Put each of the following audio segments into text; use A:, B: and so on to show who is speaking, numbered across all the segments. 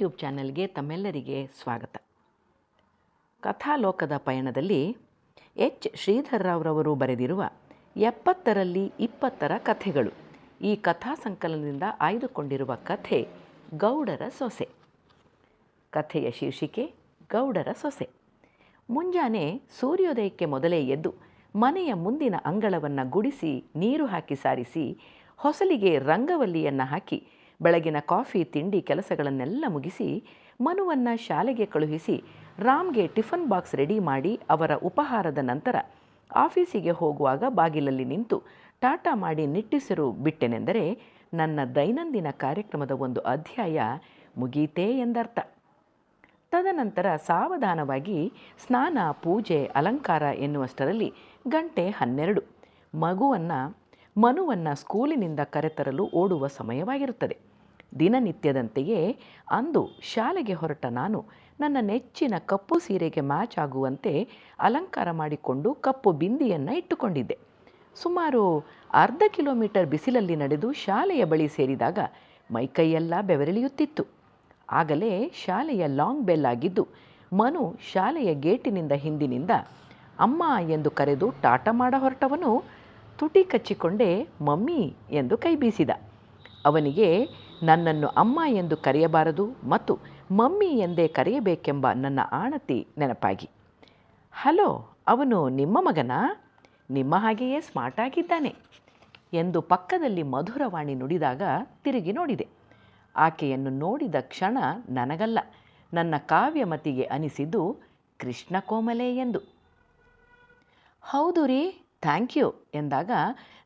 A: YouTube ಚಾನೆಲ್ಗೆ ತಮ್ಮೆಲ್ಲರಿಗೆ ಸ್ವಾಗತ. ಕಥಾಲೋಕದ ಪಯಣದಲ್ಲಿ H. ಶ್ರೀಧರ್ರಾವ್ರವರು ಬರೆದಿರುವ ಎಪ್ಪತ್ತರಲ್ಲಿ ಇಪ್ಪತ್ತರ ಕಥೆಗಳು. ಈ ಕಥಾ ಸಂಕಲನದಿಂದ ಆಯ್ದುಕೊಂಡಿರುವ ಕಥೆ ಗೌಡರ ಸೊಸೆ. ಕಥೆಯ ಶೀರ್ಷಿಕೆ ಗೌಡರ ಸೊಸೆ. ಮುಂಜಾನೆ ಸೂರ್ಯೋದಯಕ್ಕೆ ಮೊದಲೇ ಎದ್ದು ಮನೆಯ ಮುಂದಿನ ಅಂಗಳವನ್ನು ಗುಡಿಸಿ ನೀರು ಹಾಕಿ ಸಾರಿಸಿ ಹೊಸಲಿಗೆ ರಂಗವಲ್ಲಿಯನ್ನು ಹಾಕಿ ಬೆಳಗಿನ ಕಾಫಿ, ತಿಂಡಿ ಕೆಲಸಗಳನ್ನೆಲ್ಲ ಮುಗಿಸಿ ಮನುವನ್ನು ಶಾಲೆಗೆ ಕಳುಹಿಸಿ ರಾಮ್ಗೆ ಟಿಫನ್ ಬಾಕ್ಸ್ ರೆಡಿ ಮಾಡಿ ಅವರ ಉಪಹಾರದ ನಂತರ ಆಫೀಸಿಗೆ ಹೋಗುವಾಗ ಬಾಗಿಲಲ್ಲಿ ನಿಂತು ಟಾಟಾ ಮಾಡಿ ನಿಟ್ಟಿಸಿರು ಬಿಟ್ಟೆನೆಂದರೆ ನನ್ನ ದೈನಂದಿನ ಕಾರ್ಯಕ್ರಮದ ಒಂದು ಅಧ್ಯಾಯ ಮುಗೀತೇ ಎಂದರ್ಥ. ತದನಂತರ ಸಾವಧಾನವಾಗಿ ಸ್ನಾನ, ಪೂಜೆ, ಅಲಂಕಾರ ಎನ್ನುವಷ್ಟರಲ್ಲಿ ಗಂಟೆ ಹನ್ನೆರಡು. ಮಗುವನ್ನು, ಮನುವನ್ನು ಸ್ಕೂಲಿನಿಂದ ಕರೆತರಲು ಓಡುವ ಸಮಯವಾಗಿರುತ್ತದೆ. ದಿನನಿತ್ಯದಂತೆಯೇ ಅಂದು ಶಾಲೆಗೆ ಹೊರಟ ನಾನು ನನ್ನ ನೆಚ್ಚಿನ ಕಪ್ಪು ಸೀರೆಗೆ ಮ್ಯಾಚ್ ಆಗುವಂತೆ ಅಲಂಕಾರ ಮಾಡಿಕೊಂಡು ಕಪ್ಪು ಬಿಂದಿಯನ್ನು ಇಟ್ಟುಕೊಂಡಿದ್ದೆ. ಸುಮಾರು ಅರ್ಧ ಕಿಲೋಮೀಟರ್ ಬಿಸಿಲಲ್ಲಿ ನಡೆದು ಶಾಲೆಯ ಬಳಿ ಸೇರಿದಾಗ ಮೈಕೈಯೆಲ್ಲ ಬೆವರಿಳಿಯುತ್ತಿತ್ತು. ಆಗಲೇ ಶಾಲೆಯ ಲಾಂಗ್ ಬೆಲ್ ಆಗಿದ್ದು ಮನು ಶಾಲೆಯ ಗೇಟಿನಿಂದ ಹಿಂದಿನಿಂದ ಅಮ್ಮ ಎಂದು ಕರೆದು ಟಾಟ ಮಾಡ ಹೊರಟವನು ತುಟಿ ಕಚ್ಚಿಕೊಂಡೇ ಮಮ್ಮಿ ಎಂದು ಕೈ ಬೀಸಿದ. ಅವನಿಗೆ ನನ್ನನ್ನು ಅಮ್ಮ ಎಂದು ಕರೆಯಬಾರದು ಮತ್ತು ಮಮ್ಮಿ ಎಂದೇ ಕರೆಯಬೇಕೆಂಬ ನನ್ನ ಆಣತಿ ನೆನಪಾಗಿ. ಹಲೋ, ಅವನು ನಿಮ್ಮ ಮಗನ? ನಿಮ್ಮ ಹಾಗೆಯೇ ಸ್ಮಾರ್ಟ್ ಆಗಿದ್ದಾನೆ ಎಂದು ಪಕ್ಕದಲ್ಲಿ ಮಧುರವಾಣಿ ನುಡಿದಾಗ ತಿರುಗಿ ನೋಡಿದೆ. ಆಕೆಯನ್ನು ನೋಡಿದ ಕ್ಷಣ ನನಗಲ್ಲ, ನನ್ನ ಕಾವ್ಯಮತಿಗೆ ಅನಿಸಿದ್ದು ಕೃಷ್ಣ ಕೋಮಲೆ ಎಂದು. ಹೌದು ರೀ, ಥ್ಯಾಂಕ್ ಯು ಎಂದಾಗ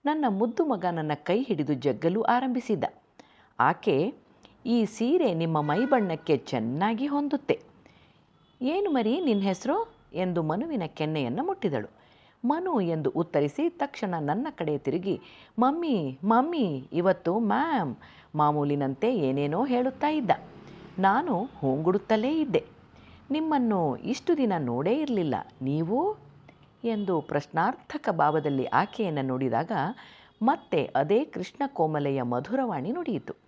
A: ನನ್ನ ಮುದ್ದು ಮಗ ನನ್ನ ಕೈ ಹಿಡಿದು ಜಗ್ಗಲು ಆರಂಭಿಸಿದ್ದ. ಆಕೆ ಈ ಸೀರೆ ನಿಮ್ಮ ಮೈಬಣ್ಣಕ್ಕೆ ಚೆನ್ನಾಗಿ ಹೊಂದುತ್ತೆ. ಏನು ಮರಿ ನಿನ್ನ ಹೆಸರು? ಎಂದು ಮನುವಿನ ಕೆನ್ನೆಯನ್ನು ಮುಟ್ಟಿದಳು. ಮನು ಎಂದು ಉತ್ತರಿಸಿ ತಕ್ಷಣ ನನ್ನ ಕಡೆ ತಿರುಗಿ, ಮಮ್ಮಿ ಮಮ್ಮಿ, ಇವತ್ತು ಮ್ಯಾಮ್ ಮಾಮೂಲಿನಂತೆ ಏನೇನೋ ಹೇಳುತ್ತಾ ಇದ್ದ. ನಾನು ಹೂಂಗುಡುತ್ತಲೇ ಇದ್ದೆ. ನಿಮ್ಮನ್ನು ಇಷ್ಟು ದಿನ ನೋಡೇ ಇರಲಿಲ್ಲ, ನೀವು? ಎಂದು ಪ್ರಶ್ನಾರ್ಥಕ ಭಾವದಲ್ಲಿ ಆಕೆಯನ್ನು ನೋಡಿದಾಗ ಮತ್ತೆ ಅದೇ ಕೃಷ್ಣ ಕೋಮಲೆಯ ಮಧುರವಾಣಿ ನುಡಿಯಿತು.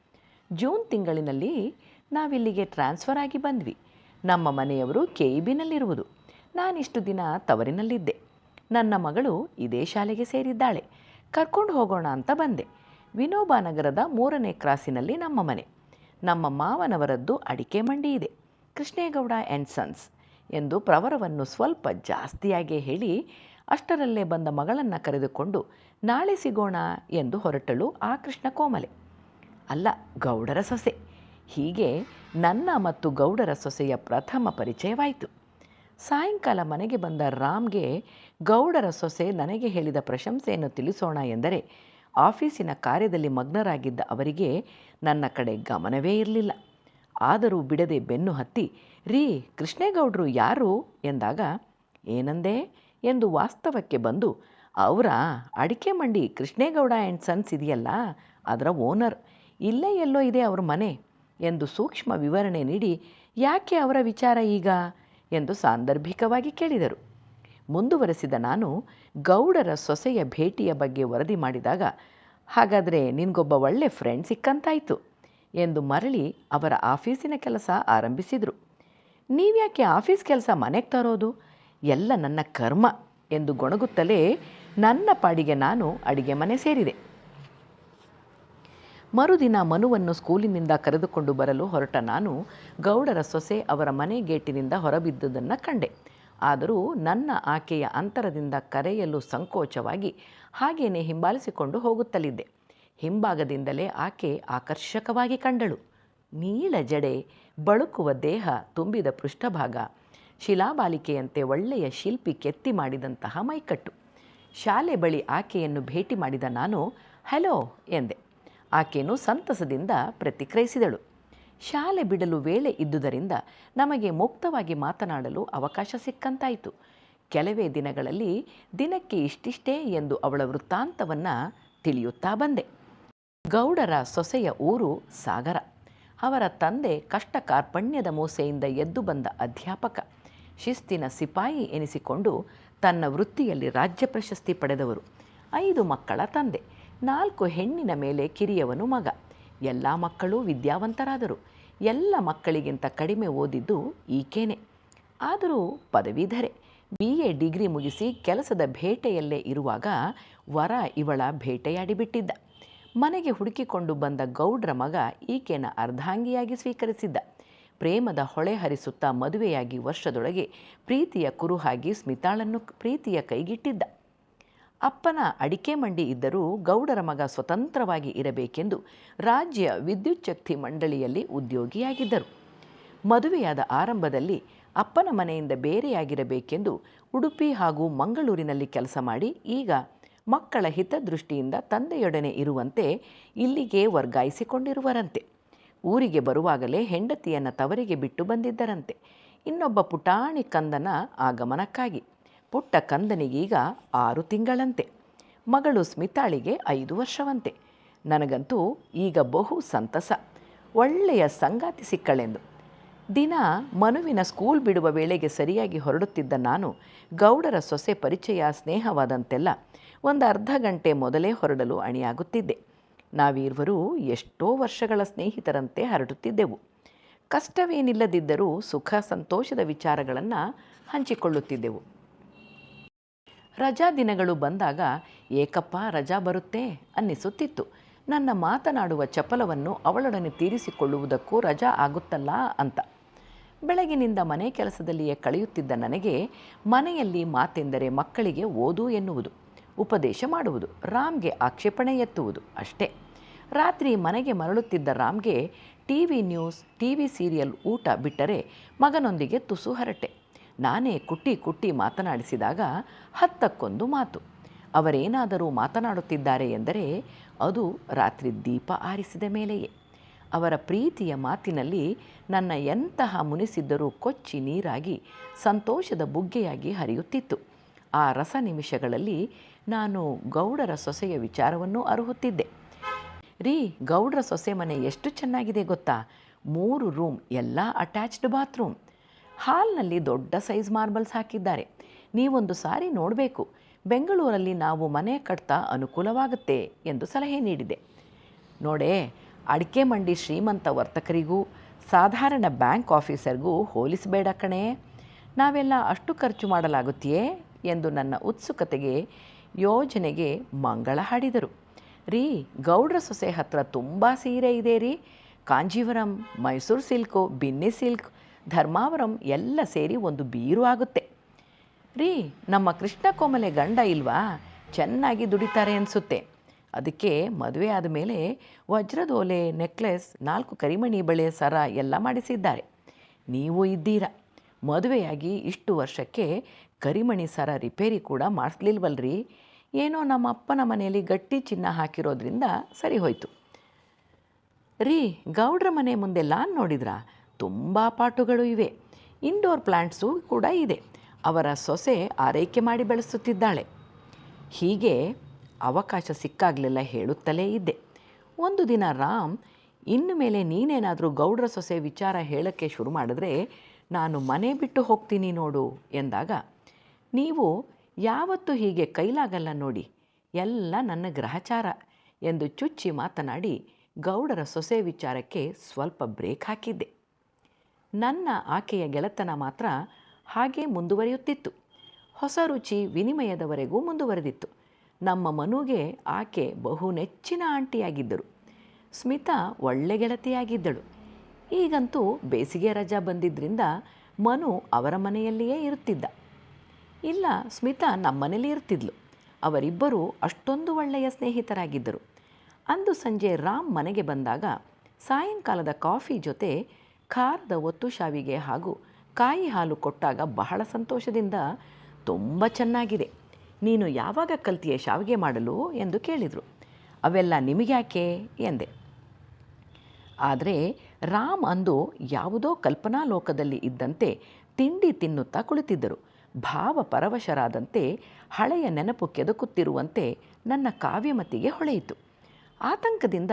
A: ಜೂನ್ ತಿಂಗಳಿನಲ್ಲಿ ನಾವಿಲ್ಲಿಗೆ ಟ್ರಾನ್ಸ್ಫರ್ ಆಗಿ ಬಂದ್ವಿ. ನಮ್ಮ ಮನೆಯವರು ಕೆ ಇ ಬಿನಲ್ಲಿರುವುದು ನಾನಿಷ್ಟು ದಿನ ತವರಿನಲ್ಲಿದ್ದೆ. ನನ್ನ ಮಗಳು ಇದೇ ಶಾಲೆಗೆ ಸೇರಿದ್ದಾಳೆ. ಕರ್ಕೊಂಡು ಹೋಗೋಣ ಅಂತ ಬಂದೆ. ವಿನೋಬಾ ನಗರದ ಮೂರನೇ ಕ್ರಾಸಿನಲ್ಲಿ ನಮ್ಮ ಮನೆ. ನಮ್ಮ ಮಾವನವರದ್ದು ಅಡಿಕೆ ಮಂಡಿ ಇದೆ. ಕೃಷ್ಣೇಗೌಡ ಆ್ಯಂಡ್ ಸನ್ಸ್ ಎಂದು ಪ್ರವರವನ್ನು ಸ್ವಲ್ಪ ಜಾಸ್ತಿಯಾಗೇ ಹೇಳಿ ಅಷ್ಟರಲ್ಲೇ ಬಂದ ಮಗಳನ್ನು ಕರೆದುಕೊಂಡು ನಾಳೆ ಸಿಗೋಣ ಎಂದು ಹೊರಟಳು ಆ ಕೃಷ್ಣ ಕೋಮಲೆ. ಅಲ್ಲ, ಗೌಡರ ಸೊಸೆ. ಹೀಗೆ ನನ್ನ ಮತ್ತು ಗೌಡರ ಸೊಸೆಯ ಪ್ರಥಮ ಪರಿಚಯವಾಯಿತು. ಸಾಯಂಕಾಲ ಮನೆಗೆ ಬಂದ ರಾಮ್ಗೆ ಗೌಡರ ಸೊಸೆ ನನಗೆ ಹೇಳಿದ ಪ್ರಶಂಸೆಯನ್ನು ತಿಳಿಸೋಣ ಎಂದರೆ, ಆಫೀಸಿನ ಕಾರ್ಯದಲ್ಲಿ ಮಗ್ನರಾಗಿದ್ದ ಅವರಿಗೆ ನನ್ನ ಕಡೆ ಗಮನವೇ ಇರಲಿಲ್ಲ. ಆದರೂ ಬಿಡದೆ ಬೆನ್ನು ಹತ್ತಿ, ರೀ, ಕೃಷ್ಣೇಗೌಡರು ಯಾರು? ಎಂದಾಗ, ಏನಂದೆ? ಎಂದು ವಾಸ್ತವಕ್ಕೆ ಬಂದು, ಅವರ ಅಡಿಕೆ ಮಂಡಿ ಕೃಷ್ಣೇಗೌಡ ಆ್ಯಂಡ್ ಸನ್ಸ್ ಇದೆಯಲ್ಲ, ಅದರ ಓನರ್. ಇಲ್ಲೇ ಎಲ್ಲೋ ಇದೆ ಅವ್ರ ಮನೆ ಎಂದು ಸೂಕ್ಷ್ಮ ವಿವರಣೆ ನೀಡಿ ಯಾಕೆ ಅವರ ವಿಚಾರ ಈಗ ಎಂದು ಸಾಂದರ್ಭಿಕವಾಗಿ ಕೇಳಿದರು. ಮುಂದುವರೆಸಿದ ನಾನು ಗೌಡರ ಸೊಸೆಯ ಭೇಟಿಯ ಬಗ್ಗೆ ವರದಿ ಮಾಡಿದಾಗ, ಹಾಗಾದರೆ ನಿನಗೊಬ್ಬ ಒಳ್ಳೆ ಫ್ರೆಂಡ್ ಸಿಕ್ಕಂತಾಯಿತು ಎಂದು ಮರಳಿ ಅವರ ಆಫೀಸಿನ ಕೆಲಸ ಆರಂಭಿಸಿದರು. ನೀವ್ಯಾಕೆ ಆಫೀಸ್ ಕೆಲಸ ಮನೆಗೆ ತರೋದು? ಎಲ್ಲ ನನ್ನ ಕರ್ಮ ಎಂದು ಗೊಣಗುತ್ತಲೇ ನನ್ನ ಪಾಡಿಗೆ ನಾನು ಅಡಿಗೆ ಮನೆ ಸೇರಿದೆ. ಮರುದಿನ ಮನುವನ್ನು ಸ್ಕೂಲಿನಿಂದ ಕರೆದುಕೊಂಡು ಬರಲು ಹೊರಟ ನಾನು ಗೌಡರ ಸೊಸೆ ಅವರ ಮನೆ ಗೇಟಿನಿಂದ ಹೊರಬಿದ್ದುದನ್ನು ಕಂಡೆ. ಆದರೂ ನನ್ನ ಆಕೆಯ ಅಂತರದಿಂದ ಕರೆಯಲು ಸಂಕೋಚವಾಗಿ ಹಾಗೇನೆ ಹಿಂಬಾಲಿಸಿಕೊಂಡು ಹೋಗುತ್ತಲಿದ್ದೆ. ಹಿಂಭಾಗದಿಂದಲೇ ಆಕೆ ಆಕರ್ಷಕವಾಗಿ ಕಂಡಳು. ನೀಳ ಜಡೆ, ಬಳುಕುವ ದೇಹ, ತುಂಬಿದ ಪೃಷ್ಠಭಾಗ, ಶಿಲಾಬಾಲಿಕೆಯಂತೆ ಒಳ್ಳೆಯ ಶಿಲ್ಪಿ ಕೆತ್ತಿ ಮಾಡಿದಂತಹ ಮೈಕಟ್ಟು. ಶಾಲೆ ಬಳಿ ಆಕೆಯನ್ನು ಭೇಟಿ ಮಾಡಿದ ನಾನು, ಹಲೋ ಎಂದೆ. ಆಕೆಯನ್ನು ಸಂತಸದಿಂದ ಪ್ರತಿಕ್ರಿಯಿಸಿದಳು. ಶಾಲೆ ಬಿಡಲು ವೇಳೆ ಇದ್ದುದರಿಂದ ನಮಗೆ ಮುಕ್ತವಾಗಿ ಮಾತನಾಡಲು ಅವಕಾಶ ಸಿಕ್ಕಂತಾಯಿತು. ಕೆಲವೇ ದಿನಗಳಲ್ಲಿ ದಿನಕ್ಕೆ ಇಷ್ಟಿಷ್ಟೇ ಎಂದು ಅವಳ ವೃತ್ತಾಂತವನ್ನು ತಿಳಿಯುತ್ತಾ ಬಂದೆ. ಗೌಡರ ಸೊಸೆಯ ಊರು ಸಾಗರ. ಅವರ ತಂದೆ ಕಷ್ಟ ಕಾರ್ಪಣ್ಯದ ಮೂಸೆಯಿಂದ ಎದ್ದು ಬಂದ ಅಧ್ಯಾಪಕ. ಶಿಸ್ತಿನ ಸಿಪಾಯಿ ಎನಿಸಿಕೊಂಡು ತನ್ನ ವೃತ್ತಿಯಲ್ಲಿ ರಾಜ್ಯ ಪ್ರಶಸ್ತಿ ಪಡೆದವರು. ಐದು ಮಕ್ಕಳ ತಂದೆ. ನಾಲ್ಕು ಹೆಣ್ಣಿನ ಮೇಲೆ ಕಿರಿಯವನು ಮಗ. ಎಲ್ಲ ಮಕ್ಕಳೂ ವಿದ್ಯಾವಂತರಾದರು. ಎಲ್ಲ ಮಕ್ಕಳಿಗಿಂತ ಕಡಿಮೆ ಓದಿದ್ದು ಈಕೇನೆ. ಆದರೂ ಪದವೀಧರೆ, ಬಿ ಎ ಡಿಗ್ರಿ ಮುಗಿಸಿ ಕೆಲಸದ ಭೇಟೆಯಲ್ಲೇ ಇರುವಾಗ ವರ ಇವಳ ಭೇಟೆಯಾಡಿಬಿಟ್ಟಿದ್ದ. ಮನೆಗೆ ಹುಡುಕಿಕೊಂಡು ಬಂದ ಗೌಡ್ರ ಮಗ ಈಕೆನ ಅರ್ಧಾಂಗಿಯಾಗಿ ಸ್ವೀಕರಿಸಿದ್ದ. ಪ್ರೇಮದ ಹೊಳೆ ಹರಿಸುತ್ತಾ ಮದುವೆಯಾಗಿ ವರ್ಷದೊಳಗೆ ಪ್ರೀತಿಯ ಕುರುಹಾಗಿ ಸ್ಮಿತಾಳನ್ನು ಪ್ರೀತಿಯ ಕೈಗಿಟ್ಟಿದ್ದ. ಅಪ್ಪನ ಅಡಿಕೆ ಮಂಡಿ ಇದ್ದರೂ ಗೌಡರ ಮಗ ಸ್ವತಂತ್ರವಾಗಿ ಇರಬೇಕೆಂದು ರಾಜ್ಯ ವಿದ್ಯುಚ್ಛಕ್ತಿ ಮಂಡಳಿಯಲ್ಲಿ ಉದ್ಯೋಗಿಯಾಗಿದ್ದರು. ಮದುವೆಯಾದ ಆರಂಭದಲ್ಲಿ ಅಪ್ಪನ ಮನೆಯಿಂದ ಬೇರೆಯಾಗಿರಬೇಕೆಂದು ಉಡುಪಿ ಹಾಗೂ ಮಂಗಳೂರಿನಲ್ಲಿ ಕೆಲಸ ಮಾಡಿ ಈಗ ಮಕ್ಕಳ ಹಿತದೃಷ್ಟಿಯಿಂದ ತಂದೆಯೊಡನೆ ಇರುವಂತೆ ಇಲ್ಲಿಗೆ ವರ್ಗಾಯಿಸಿಕೊಂಡಿರುವರಂತೆ. ಊರಿಗೆ ಬರುವಾಗಲೇ ಹೆಂಡತಿಯನ್ನು ತವರಿಗೆ ಬಿಟ್ಟು ಬಂದಿದ್ದರಂತೆ. ಇನ್ನೊಬ್ಬ ಪುಟಾಣಿ ಕಂದನ ಆಗಮನಕ್ಕಾಗಿ. ಪುಟ್ಟ ಕಂದನಿಗೀಗ ಆರು ತಿಂಗಳಂತೆ. ಮಗಳು ಸ್ಮಿತಾಳಿಗೆ ಐದು ವರ್ಷವಂತೆ. ನನಗಂತೂ ಈಗ ಬಹು ಸಂತಸ. ಒಳ್ಳೆಯ ಸಂಗಾತಿ ಸಿಕ್ಕಳೆಂದು. ದಿನ ಮನುವಿನ ಸ್ಕೂಲ್ ಬಿಡುವ ವೇಳೆಗೆ ಸರಿಯಾಗಿ ಹೊರಡುತ್ತಿದ್ದ ನಾನು ಗೌಡರ ಸೊಸೆ ಪರಿಚಯ ಸ್ನೇಹವಾದಂತೆಲ್ಲ ಒಂದು ಅರ್ಧ ಗಂಟೆ ಮೊದಲೇ ಹೊರಡಲು ಅಣಿಯಾಗುತ್ತಿದ್ದೆ. ನಾವೀರ್ವರೂ ಎಷ್ಟೋ ವರ್ಷಗಳ ಸ್ನೇಹಿತರಂತೆ ಹರಡುತ್ತಿದ್ದೆವು. ಕಷ್ಟವೇನಿಲ್ಲದಿದ್ದರೂ ಸುಖ ಸಂತೋಷದ ವಿಚಾರಗಳನ್ನು ಹಂಚಿಕೊಳ್ಳುತ್ತಿದ್ದೆವು. ರಜಾ ದಿನಗಳು ಬಂದಾಗ, ಏಕಪ್ಪ, ರಜಾ ಬರುತ್ತೆ ಅನ್ನಿಸುತ್ತಿತ್ತು. ನನ್ನ ಮಾತನಾಡುವ ಚಪಲವನ್ನು ಅವಳೊಡನೆ ತೀರಿಸಿಕೊಳ್ಳುವುದಕ್ಕೂ ರಜಾ ಆಗುತ್ತಲ್ಲ ಅಂತ. ಬೆಳಗಿನಿಂದ ಮನೆ ಕೆಲಸದಲ್ಲಿಯೇ ಕಳೆಯುತ್ತಿದ್ದ ನನಗೆ, ಮನೆಯಲ್ಲಿ ಮಾತೆಂದರೆ ಮಕ್ಕಳಿಗೆ ಓದು ಎನ್ನುವುದು, ಉಪದೇಶ ಮಾಡುವುದು, ರಾಮ್ಗೆ ಆಕ್ಷೇಪಣೆ ಎತ್ತುವುದು ಅಷ್ಟೇ. ರಾತ್ರಿ ಮನೆಗೆ ಮರಳುತ್ತಿದ್ದ ರಾಮ್ಗೆ T V news T V serial ಊಟ ಬಿಟ್ಟರೆ ಮಗನೊಂದಿಗೆ ತುಸು ಹರಟೆ. ನಾನೇ ಕುಟ್ಟಿ ಕುಟ್ಟಿ ಮಾತನಾಡಿಸಿದಾಗ ಹತ್ತಕ್ಕೊಂದು ಮಾತು. ಅವರೇನಾದರೂ ಮಾತನಾಡುತ್ತಿದ್ದಾರೆ ಎಂದರೆ ಅದು ರಾತ್ರಿ ದೀಪ ಆರಿಸಿದ ಮೇಲೆಯೇ. ಅವರ ಪ್ರೀತಿಯ ಮಾತಿನಲ್ಲಿ ನನ್ನ ಎಂತಹ ಮುನಿಸಿದ್ದರೂ ಕೊಚ್ಚಿ ನೀರಾಗಿ ಸಂತೋಷದ ಬುಗ್ಗೆಯಾಗಿ ಹರಿಯುತ್ತಿತ್ತು. ಆ ರಸ ನಿಮಿಷಗಳಲ್ಲಿ ನಾನು ಗೌಡರ ಸೊಸೆಯ ವಿಚಾರವನ್ನು ಅರುಹುತ್ತಿದ್ದೆ. ರೀ, ಗೌಡರ ಸೊಸೆ ಮನೆ ಎಷ್ಟು ಚೆನ್ನಾಗಿದೆ ಗೊತ್ತಾ? ಮೂರು ರೂಮ್, ಎಲ್ಲ ಅಟ್ಯಾಚ್ಡ್ ಬಾತ್ರೂಮ್. ಹಾಲ್ನಲ್ಲಿ ದೊಡ್ಡ ಸೈಜ್ ಮಾರ್ಬಲ್ಸ್ ಹಾಕಿದ್ದಾರೆ. ನೀವೊಂದು ಸಾರಿ ನೋಡಬೇಕು. ಬೆಂಗಳೂರಲ್ಲಿ ನಾವು ಮನೆ ಕಟ್ತಾ ಅನುಕೂಲವಾಗುತ್ತೆ ಎಂದು ಸಲಹೆ ನೀಡಿದೆ. ನೋಡೇ, ಅಡಿಕೆ ಮಂಡಿ ಶ್ರೀಮಂತ ವರ್ತಕರಿಗೂ, ಸಾಧಾರಣ ಬ್ಯಾಂಕ್ ಆಫೀಸರ್ಗೂ ಹೋಲಿಸಬೇಡ ಕಣೇ. ನಾವೆಲ್ಲ ಅಷ್ಟು ಖರ್ಚು ಮಾಡಲಾಗುತ್ತೆಯೇ ಎಂದು ನನ್ನ ಉತ್ಸುಕತೆಗೆ, ಯೋಜನೆಗೆ ಮಂಗಳ ಹಾಡಿದರು. ರೀ, ಗೌಡ್ರ ಸೊಸೆ ಹತ್ರ ತುಂಬ ಸೀರೆ ಇದೆ ರೀ. ಕಾಂಜೀವರಂ, ಮೈಸೂರು ಸಿಲ್ಕು, ಬಿನ್ನಿ ಸಿಲ್ಕ್ ಧರ್ಮಾವರಂ ಎಲ್ಲ ಸೇರಿ ಒಂದು ಬೀರು ಆಗುತ್ತೆ. ರೀ, ನಮ್ಮ ಕೃಷ್ಣ ಕೋಮಲೆ ಗಂಡ ಇಲ್ವಾ? ಚೆನ್ನಾಗಿ ದುಡಿತಾರೆ ಅನಿಸುತ್ತೆ. ಅದಕ್ಕೆ ಮದುವೆ ಆದಮೇಲೆ ವಜ್ರದೋಲೆ, ನೆಕ್ಲೆಸ್, ನಾಲ್ಕು ಕರಿಮಣಿ ಬಳೆ ಸರ ಎಲ್ಲ ಮಾಡಿಸಿದ್ದಾರೆ. ನೀವು ಇದ್ದೀರಾ? ಮದುವೆಯಾಗಿ ಇಷ್ಟು ವರ್ಷಕ್ಕೆ ಕರಿಮಣಿ ಸರ ರಿಪೇರಿ ಕೂಡ ಮಾಡಿಸ್ಲಿಲ್ವಲ್ರಿ? ಏನೋ ನಮ್ಮ ಅಪ್ಪನ ಮನೆಯಲ್ಲಿ ಗಟ್ಟಿ ಚಿನ್ನ ಹಾಕಿರೋದ್ರಿಂದ ಸರಿ ಹೋಯಿತು. ರೀ, ಗೌಡ್ರ ಮನೆ ಮುಂದೆ ಲಾನ್ ನೋಡಿದ್ರಾ? ತುಂಬ ಪಾಟುಗಳು ಇವೆ. ಇಂಡೋರ್ ಪ್ಲ್ಯಾಂಟ್ಸು ಕೂಡ ಇದೆ. ಅವರ ಸೊಸೆ ಆರೈಕೆ ಮಾಡಿ ಬೆಳೆಸುತ್ತಿದ್ದಾಳೆ. ಹೀಗೆ ಅವಕಾಶ ಸಿಕ್ಕಾಗಲೆಲ್ಲ ಹೇಳುತ್ತಲೇ ಇದ್ದೆ. ಒಂದು ದಿನ ರಾಮ್, ಇನ್ನು ಮೇಲೆ ನೀನೇನಾದರೂ ಗೌಡ್ರ ಸೊಸೆ ವಿಚಾರ ಹೇಳೋಕ್ಕೆ ಶುರು ಮಾಡಿದ್ರೆ ನಾನು ಮನೆ ಬಿಟ್ಟು ಹೋಗ್ತೀನಿ ನೋಡು ಎಂದಾಗ, ನೀವು ಯಾವತ್ತೂ ಹೀಗೆ ಕೈಲಾಗಲ್ಲ ನೋಡಿ, ಎಲ್ಲ ನನ್ನ ಗ್ರಹಚಾರ ಎಂದು ಚುಚ್ಚಿ ಮಾತನಾಡಿ ಗೌಡರ ಸೊಸೆ ವಿಚಾರಕ್ಕೆ ಸ್ವಲ್ಪ ಬ್ರೇಕ್ ಹಾಕಿದ್ದೆ. ನನ್ನ ಆಕೆಯ ಗೆಳೆತನ ಮಾತ್ರ ಹಾಗೇ ಮುಂದುವರಿಯುತ್ತಿತ್ತು. ಹೊಸ ರುಚಿ ವಿನಿಮಯದವರೆಗೂ ಮುಂದುವರೆದಿತ್ತು. ನಮ್ಮ ಮನುಗೆ ಆಕೆ ಬಹು ನೆಚ್ಚಿನ ಆಂಟಿಯಾಗಿದ್ದರು. ಸ್ಮಿತಾ ಒಳ್ಳೆ ಗೆಳತಿಯಾಗಿದ್ದಳು. ಈಗಂತೂ ಬೇಸಿಗೆ ರಜಾ ಬಂದಿದ್ದರಿಂದ ಮನು ಅವರ ಮನೆಯಲ್ಲಿಯೇ ಇರುತ್ತಿದ್ದ. ಇಲ್ಲ, ಸ್ಮಿತಾ ನಮ್ಮನೇಲಿ ಇರ್ತಿದ್ಲು. ಅವರಿಬ್ಬರು ಅಷ್ಟೊಂದು ಒಳ್ಳೆಯ ಸ್ನೇಹಿತರಾಗಿದ್ದರು. ಅಂದು ಸಂಜೆ ರಾಮ್ ಮನೆಗೆ ಬಂದಾಗ ಸಾಯಂಕಾಲದ ಕಾಫಿ ಜೊತೆ ಖಾರದ ಒತ್ತು ಶಾವಿಗೆ ಹಾಗೂ ಕಾಯಿ ಹಾಲು ಕೊಟ್ಟಾಗ ಬಹಳ ಸಂತೋಷದಿಂದ ತುಂಬ ಚೆನ್ನಾಗಿದೆ. ನೀನು ಯಾವಾಗ ಕಲ್ತಿಯ ಶಾವಿಗೆ ಮಾಡಲು? ಎಂದು ಕೇಳಿದರು. ಅವೆಲ್ಲ ನಿಮಗ್ಯಾಕೆ ಎಂದೆ. ಆದರೆ ರಾಮ್ ಅಂದು ಯಾವುದೋ ಕಲ್ಪನಾ ಲೋಕದಲ್ಲಿ ಇದ್ದಂತೆ ತಿಂಡಿ ತಿನ್ನುತ್ತಾ ಕುಳಿತಿದ್ದರು. ಭಾವ ಪರವಶರಾದಂತೆ ಹಳೆಯ ನೆನಪು ಕೆದಕುತ್ತಿರುವಂತೆ ನನ್ನ ಕಾವ್ಯಮತಿಗೆ ಹೊಳೆಯಿತು. ಆತಂಕದಿಂದ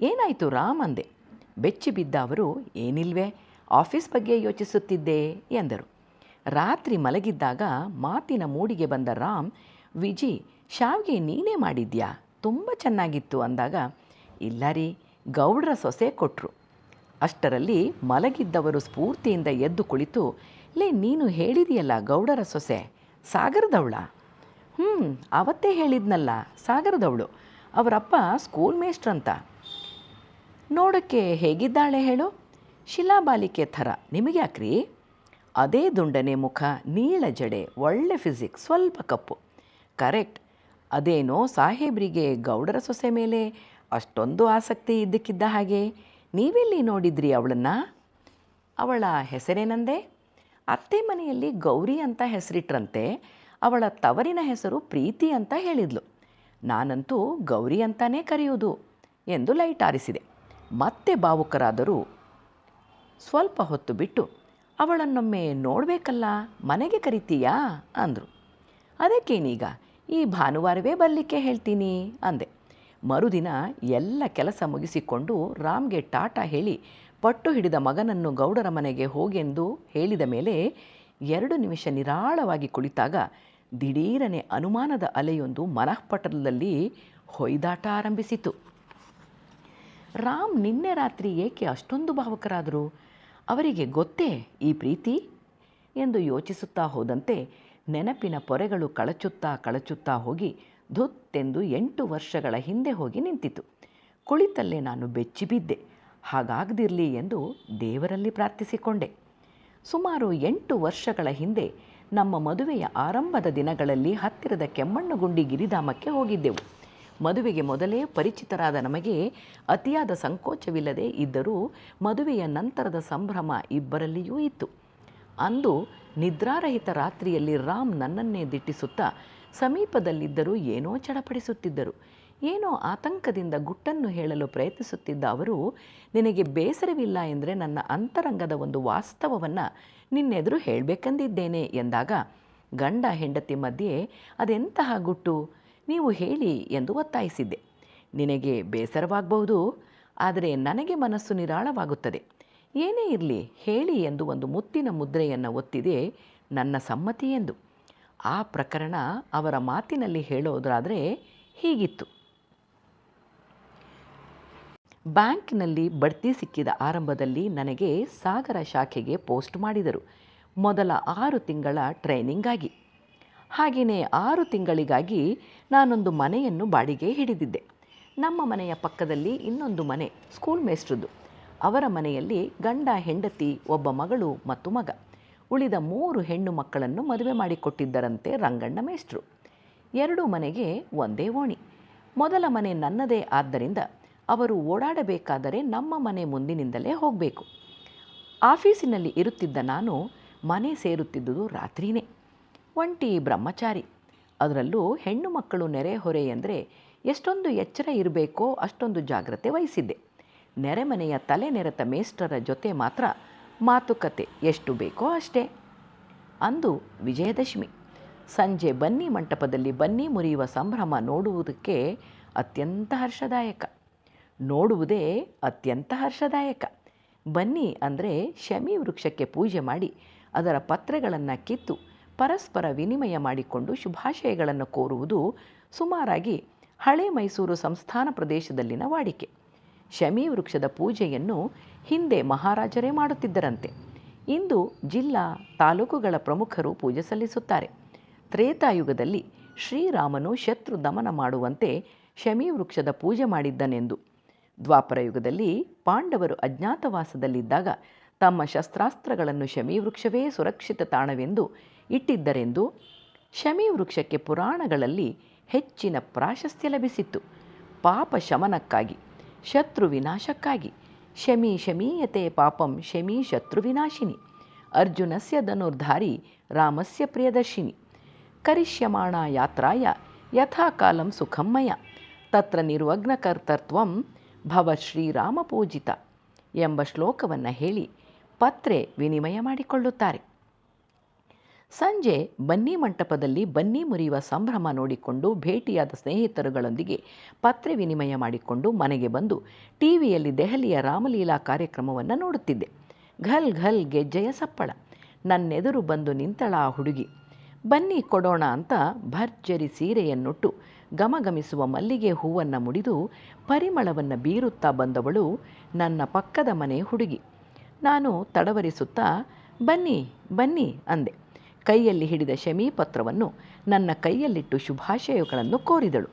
A: ಏನಾಯಿತು ರಾಮ್ ಅಂದೆ. ಬೆಚ್ಚಿ ಬಿದ್ದ ಅವರು, ಏನಿಲ್ವೇ, ಆಫೀಸ್ ಬಗ್ಗೆ ಯೋಚಿಸುತ್ತಿದ್ದೆ ಎಂದರು. ರಾತ್ರಿ ಮಲಗಿದ್ದಾಗ ಮಾತಿನ ಮೂಡಿಗೆ ಬಂದ ರಾಮ್, ವಿಜಿ, ಶಾವ್ಗೆ ನೀನೇ ಮಾಡಿದ್ಯಾ? ತುಂಬ ಚೆನ್ನಾಗಿತ್ತು ಅಂದಾಗ, ಇಲ್ಲ ರೀ, ಗೌಡ್ರ ಸೊಸೆ ಕೊಟ್ಟರು ಅಷ್ಟರಲ್ಲಿ ಮಲಗಿದ್ದವರು ಸ್ಫೂರ್ತಿಯಿಂದ ಎದ್ದು ಕುಳಿತು, ಲೇ, ನೀನು ಹೇಳಿದೆಯಲ್ಲ ಗೌಡರ ಸೊಸೆ, ಸಾಗರದವಳ? ಹ್ಞೂ ಅವತ್ತೇ ಹೇಳಿದ್ನಲ್ಲ, ಸಾಗರದವಳು. ಅವರಪ್ಪ ಸ್ಕೂಲ್ ಮೇಸ್ಟ್ರಂತ ನೋಡೋಕ್ಕೆ ಹೇಗಿದ್ದಾಳೆ ಹೇಳು? ಶಿಲಾಬಾಲಿಕೆ ಥರ. ನಿಮಗ್ಯಾಕ್ರಿ ಅದೇ ದುಂಡನೆ ಮುಖ, ನೀಳ ಜಡೆ, ಒಳ್ಳೆ ಫಿಸಿಕ್ಸ್ ಸ್ವಲ್ಪ ಕಪ್ಪು. ಕರೆಕ್ಟ್ ಅದೇನೋ ಸಾಹೇಬ್ರಿಗೆ ಗೌಡರ ಸೊಸೆ ಮೇಲೆ ಅಷ್ಟೊಂದು ಆಸಕ್ತಿ ಇದ್ದಕ್ಕಿದ್ದ ಹಾಗೆ. ನೀವೆಲ್ಲಿ ನೋಡಿದ್ರಿ ಅವಳನ್ನು? ಅವಳ ಹೆಸರೇನಂದೆ? ಅತ್ತೆ ಮನೆಯಲ್ಲಿ ಗೌರಿ ಅಂತ ಹೆಸರಿಟ್ರಂತೆ. ಅವಳ ತವರಿನ ಹೆಸರು ಪ್ರೀತಿ ಅಂತ ಹೇಳಿದ್ಲು. ನಾನಂತೂ ಗೌರಿ ಅಂತಾನೇ ಕರೆಯುವುದು ಎಂದು ಲೈಟ್ ಆರಿಸಿದೆ ಮತ್ತೆ ಭಾವುಕರಾದರೂ ಸ್ವಲ್ಪ ಹೊತ್ತು ಬಿಟ್ಟು ಅವಳನ್ನೊಮ್ಮೆ ನೋಡಬೇಕಲ್ಲ, ಮನೆಗೆ ಕರಿತೀಯಾ? ಅಂದರು. ಅದಕ್ಕೇನೀಗ, ಈ ಭಾನುವಾರವೇ ಬರಲಿಕ್ಕೆ ಹೇಳ್ತೀನಿ, ಅಂದೆ. ಮರುದಿನ ಎಲ್ಲ ಕೆಲಸ ಮುಗಿಸಿಕೊಂಡು ರಾಮ್ಗೆ ಟಾಟಾ ಹೇಳಿ, ಪಟ್ಟು ಹಿಡಿದ ಮಗನನ್ನು ಗೌಡರ ಮನೆಗೆ ಹೋಗೆಂದು ಹೇಳಿದ ಮೇಲೆ ಎರಡು ನಿಮಿಷ ನಿರಾಳವಾಗಿ ಕುಳಿತಾಗ ದಿಢೀರನೆ ಅನುಮಾನದ ಅಲೆಯೊಂದು ಮನಃಪಟಲದಲ್ಲಿ ಹೊಯ್ದಾಟ ಆರಂಭಿಸಿತು. ರಾಮ್ ನಿನ್ನೆ ರಾತ್ರಿ ಏಕೆ ಅಷ್ಟೊಂದು ಭಾವುಕರಾದರು? ಅವರಿಗೆ ಗೊತ್ತೇ ಈ ಪ್ರೀತಿ? ಎಂದು ಯೋಚಿಸುತ್ತಾ ಹೋದಂತೆ ನೆನಪಿನ ಪೊರೆಗಳು ಕಳಚುತ್ತಾ ಕಳಚುತ್ತಾ ಹೋಗಿ ಧುತ್ತೆಂದು ಎಂಟು ವರ್ಷಗಳ ಹಿಂದೆ ಹೋಗಿ ನಿಂತಿತು. ಕುಳಿತಲ್ಲೇ ನಾನು ಬೆಚ್ಚಿಬಿದ್ದೆ. ಹಾಗಾಗದಿರಲಿ ಎಂದು ದೇವರಲ್ಲಿ ಪ್ರಾರ್ಥಿಸಿಕೊಂಡೆ. ಸುಮಾರು ಎಂಟು ವರ್ಷಗಳ ಹಿಂದೆ ನಮ್ಮ ಮದುವೆಯ ಆರಂಭದ ದಿನಗಳಲ್ಲಿ ಹತ್ತಿರದ ಕೆಮ್ಮಣ್ಣುಗುಂಡಿ ಗಿರಿಧಾಮಕ್ಕೆ ಹೋಗಿದ್ದೆವು. ಮದುವೆಗೆ ಮೊದಲೇ ಪರಿಚಿತರಾದ ನಮಗೆ ಅತಿಯಾದ ಸಂಕೋಚವಿಲ್ಲದೆ ಇದ್ದರೂ ಮದುವೆಯ ನಂತರದ ಸಂಭ್ರಮ ಇಬ್ಬರಲ್ಲಿಯೂ ಇತ್ತು. ಅಂದು ನಿದ್ರಾರಹಿತ ರಾತ್ರಿಯಲ್ಲಿ ರಾಮ್ ನನ್ನನ್ನೇ ದಿಟ್ಟಿಸುತ್ತಾ ಸಮೀಪದಲ್ಲಿದ್ದರೂ ಏನೋ ಚಡಪಡಿಸುತ್ತಿದ್ದರು. ಏನೋ ಆತಂಕದಿಂದ ಗುಟ್ಟನ್ನು ಹೇಳಲು ಪ್ರಯತ್ನಿಸುತ್ತಿದ್ದ ಅವರು, ನಿನಗೆ ಬೇಸರವಿಲ್ಲ ಎಂದರೆ ನನ್ನ ಅಂತರಂಗದ ಒಂದು ವಾಸ್ತವವನ್ನು ನಿನ್ನೆದುರು ಹೇಳಬೇಕೆಂದಿದ್ದೇನೆ ಎಂದಾಗ ಗಂಡ ಹೆಂಡತಿ ಮಧ್ಯೆ ಅದೆಂತಹ ಗುಟ್ಟು? ನೀವು ಹೇಳಿ ಎಂದು ಒತ್ತಾಯಿಸಿದ್ದೆ. ನಿನಗೆ ಬೇಸರವಾಗಬಹುದು, ಆದರೆ ನನಗೆ ಮನಸ್ಸು ನಿರಾಳವಾಗುತ್ತದೆ. ಏನೇ ಇರಲಿ, ಹೇಳಿ ಎಂದು ಒಂದು ಮುತ್ತಿನ ಮುದ್ರೆಯನ್ನು ಒತ್ತಿದೆ ನನ್ನ ಸಮ್ಮತಿ ಎಂದು. ಆ ಪ್ರಕರಣ ಅವರ ಮಾತಿನಲ್ಲಿ ಹೇಳೋದಾದರೆ ಹೀಗಿತ್ತು. ಬ್ಯಾಂಕ್ನಲ್ಲಿ ಬಡ್ತಿ ಸಿಕ್ಕಿದ ಆರಂಭದಲ್ಲಿ ನನಗೆ ಸಾಗರ ಶಾಖೆಗೆ ಪೋಸ್ಟ್ ಮಾಡಿದರು. ಮೊದಲ ಆರು ತಿಂಗಳ ಟ್ರೈನಿಂಗಾಗಿ ಹಾಗೆಯೇ ಆರು ತಿಂಗಳಿಗಾಗಿ ನಾನೊಂದು ಮನೆಯನ್ನು ಬಾಡಿಗೆ ಹಿಡಿದಿದ್ದೆ. ನಮ್ಮ ಮನೆಯ ಪಕ್ಕದಲ್ಲಿ ಇನ್ನೊಂದು ಮನೆ, ಸ್ಕೂಲ್ ಮೇಸ್ಟ್ರದ್ದು ಅವರ ಮನೆಯಲ್ಲಿ ಗಂಡ, ಹೆಂಡತಿ, ಒಬ್ಬ ಮಗಳು ಮತ್ತು ಮಗ. ಉಳಿದ ಮೂರು ಹೆಣ್ಣು ಮಕ್ಕಳನ್ನು ಮದುವೆ ಮಾಡಿಕೊಟ್ಟಿದ್ದರಂತೆ ರಂಗಣ್ಣ ಮೇಷ್ಟ್ರು. ಎರಡು ಮನೆಗೆ ಒಂದೇ ಓಣಿ. ಮೊದಲ ಮನೆ ನನ್ನದೇ ಆದ್ದರಿಂದ ಅವರು ಓಡಾಡಬೇಕಾದರೆ ನಮ್ಮ ಮನೆ ಮುಂದಿನಿಂದಲೇ ಹೋಗಬೇಕು. ಆಫೀಸಿನಲ್ಲಿ ಇರುತ್ತಿದ್ದ ನಾನು ಮನೆ ಸೇರುತ್ತಿದ್ದುದು ರಾತ್ರಿನೇ. ಒಂಟಿ ಬ್ರಹ್ಮಚಾರಿ. ಅದರಲ್ಲೂ ಹೆಣ್ಣು ಮಕ್ಕಳು ನೆರೆಹೊರೆ ಎಂದರೆ ಎಷ್ಟೊಂದು ಎಚ್ಚರ ಇರಬೇಕೋ ಅಷ್ಟೊಂದು ಜಾಗ್ರತೆ ವಹಿಸಿದ್ದೆ. ನೆರೆಮನೆಯ ತಲೆ ನೆರೆತ ಮೇಸ್ಟರ ಜೊತೆ ಮಾತ್ರ ಮಾತುಕತೆ ಎಷ್ಟು ಬೇಕೋ ಅಷ್ಟೇ. ಅಂದು ವಿಜಯದಶಮಿ. ಸಂಜೆ ಬನ್ನಿ ಮಂಟಪದಲ್ಲಿ ಬನ್ನಿ ಮುರಿಯುವ ಸಂಭ್ರಮ ನೋಡುವುದಕ್ಕೆ ಅತ್ಯಂತ ಹರ್ಷದಾಯಕ. ನೋಡುವುದೇ ಅತ್ಯಂತ ಹರ್ಷದಾಯಕ. ಬನ್ನಿ ಅಂದರೆ ಶಮಿ ವೃಕ್ಷಕ್ಕೆ ಪೂಜೆ ಮಾಡಿ ಅದರ ಪತ್ರೆಗಳನ್ನು ಕಿತ್ತು ಪರಸ್ಪರ ವಿನಿಮಯ ಮಾಡಿಕೊಂಡು ಶುಭಾಶಯಗಳನ್ನು ಕೋರುವುದು ಸುಮಾರಾಗಿ ಹಳೆ ಮೈಸೂರು ಸಂಸ್ಥಾನ ಪ್ರದೇಶದಲ್ಲಿನ ವಾಡಿಕೆ. ಶಮಿ ವೃಕ್ಷದ ಪೂಜೆಯನ್ನು ಹಿಂದೆ ಮಹಾರಾಜರೇ ಮಾಡುತ್ತಿದ್ದರಂತೆ. ಇಂದು ಜಿಲ್ಲಾ ತಾಲೂಕುಗಳ ಪ್ರಮುಖರು ಪೂಜೆ ಸಲ್ಲಿಸುತ್ತಾರೆ. ತ್ರೇತಾಯುಗದಲ್ಲಿ ಶ್ರೀರಾಮನು ಶತ್ರು ದಮನ ಮಾಡುವಂತೆ ಶಮಿ ವೃಕ್ಷದ ಪೂಜೆ ಮಾಡಿದ್ದನೆಂದು. ದ್ವಾಪರಯುಗದಲ್ಲಿ ಪಾಂಡವರು ಅಜ್ಞಾತವಾಸದಲ್ಲಿದ್ದಾಗ ತಮ್ಮ ಶಸ್ತ್ರಾಸ್ತ್ರಗಳನ್ನು ಶಮೀವೃಕ್ಷವೇ ಸುರಕ್ಷಿತ ತಾಣವೆಂದು ಇಟ್ಟಿದ್ದರೆಂದು ಶಮಿ ವೃಕ್ಷಕ್ಕೆ ಪುರಾಣಗಳಲ್ಲಿ ಹೆಚ್ಚಿನ ಪ್ರಾಶಸ್ತ್ಯ ಲಭಿಸಿತ್ತು. ಪಾಪ ಶಮನಕ್ಕಾಗಿ, ಶತ್ರು ವಿನಾಶಕ್ಕಾಗಿ, ಶಮಿ ಶಮೀಯತೆ ಪಾಪಂ ಶಮಿ ಶತ್ರು ವಿನಾಶಿನಿ, ಅರ್ಜುನಸ್ಯ ಧನುರ್ಧಾರಿ ರಾಮಸ್ಯ ಪ್ರಿಯದರ್ಶಿನಿ, ಕರಿಷ್ಯಮಾಣ ಯಾತ್ರಾಯ ಯಥಾಕಾಲಂ ಸುಖಮ್ಮಯ, ತತ್ರ ನಿರ್ವಗ್ನಕರ್ತೃತ್ವಂ ಭವ ಶ್ರೀರಾಮ ಪೂಜಿತ ಎಂಬ ಶ್ಲೋಕವನ್ನು ಹೇಳಿ ಪತ್ರೆ ವಿನಿಮಯ ಮಾಡಿಕೊಳ್ಳುತ್ತಾರೆ. ಸಂಜೆ ಬನ್ನಿ ಮಂಟಪದಲ್ಲಿ ಬನ್ನಿ ಮುರಿಯುವ ಸಂಭ್ರಮ ನೋಡಿಕೊಂಡು ಭೇಟಿಯಾದ ಸ್ನೇಹಿತರುಗಳೊಂದಿಗೆ ಪತ್ರೆ ವಿನಿಮಯ ಮಾಡಿಕೊಂಡು ಮನೆಗೆ ಬಂದು ಟಿವಿಯಲ್ಲಿ ದೆಹಲಿಯ ರಾಮಲೀಲಾ ಕಾರ್ಯಕ್ರಮವನ್ನು ನೋಡುತ್ತಿದ್ದೆ. ಘಲ್ ಘಲ್ ಗೆಜ್ಜೆಯ ಸಪ್ಪಳ. ನನ್ನೆದುರು ಬಂದು ನಿಂತಳ ಆ ಹುಡುಗಿ. ಬನ್ನಿ ಕೊಡೋಣ ಅಂತ ಭರ್ಜರಿ ಸೀರೆಯನ್ನುಟ್ಟು ಗಮಗಮಿಸುವ ಮಲ್ಲಿಗೆ ಹೂವನ್ನು ಮುಡಿದು ಪರಿಮಳವನ್ನು ಬೀರುತ್ತಾ ಬಂದವಳು ನನ್ನ ಪಕ್ಕದ ಮನೆ ಹುಡುಗಿ. ನಾನು ತಡವರಿಸುತ್ತಾ ಬನ್ನಿ ಬನ್ನಿ ಅಂದೆ. ಕೈಯಲ್ಲಿ ಹಿಡಿದ ಶಮೀ ಪತ್ರವನ್ನು ನನ್ನ ಕೈಯಲ್ಲಿಟ್ಟು ಶುಭಾಶಯಗಳನ್ನು ಕೋರಿದಳು.